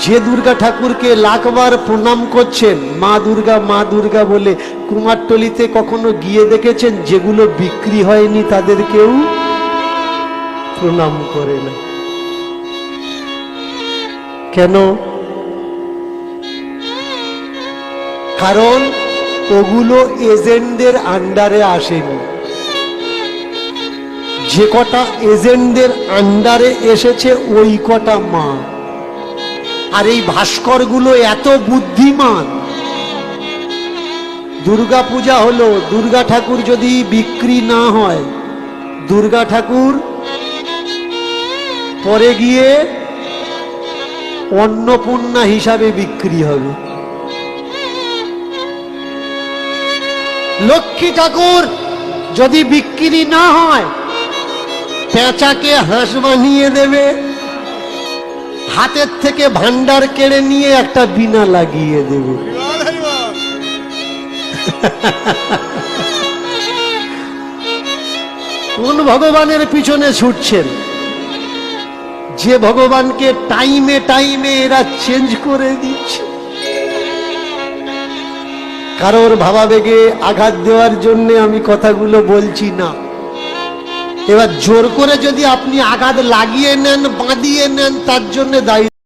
যে দুর্গা ঠাকুরকে লাখবার প্রণাম করছেন, মা দুর্গা মা দুর্গা বলে কুমারটলিতে কখনো গিয়ে দেখেছেন? যেগুলো বিক্রি হয়নি তাদের কেউ প্রণাম করে না। কেন? কারণ ওগুলো এজেন্টদের আন্ডারে আসেনি। যে কটা এজেন্টদের আন্ডারে এসেছে, ওই কটা মা। আর এই ভাস্করগুলো এত বুদ্ধিমান। দুর্গা পূজা হলো, দুর্গা ঠাকুর যদি বিক্রি না হয়, দুর্গা ঠাকুর পরে গিয়ে অন্নপূর্ণা হিসাবে বিক্রি হবে। লক্ষ্মী ঠাকুর যদি বিক্রি না হয়, পেঁচাকে হাঁস বানিয়ে দেবে। হাতের থেকে ভান্ডার কেড়ে নিয়ে একটা বিনা লাগিয়ে দেবে। কোন ভগবানের পিছনে ছুটছেন? যে ভগবানকে টাইমে টাইমে এরা চেঞ্জ করে দিচ্ছে। কারোর ভাবাবেগে আঘাত দেওয়ার জন্য আমি কথাগুলো বলছি না। এবার জোর করে যদি আপনি আঘাত লাগিয়ে নেন বাঁধিয়ে নেন তার জন্য দায়ী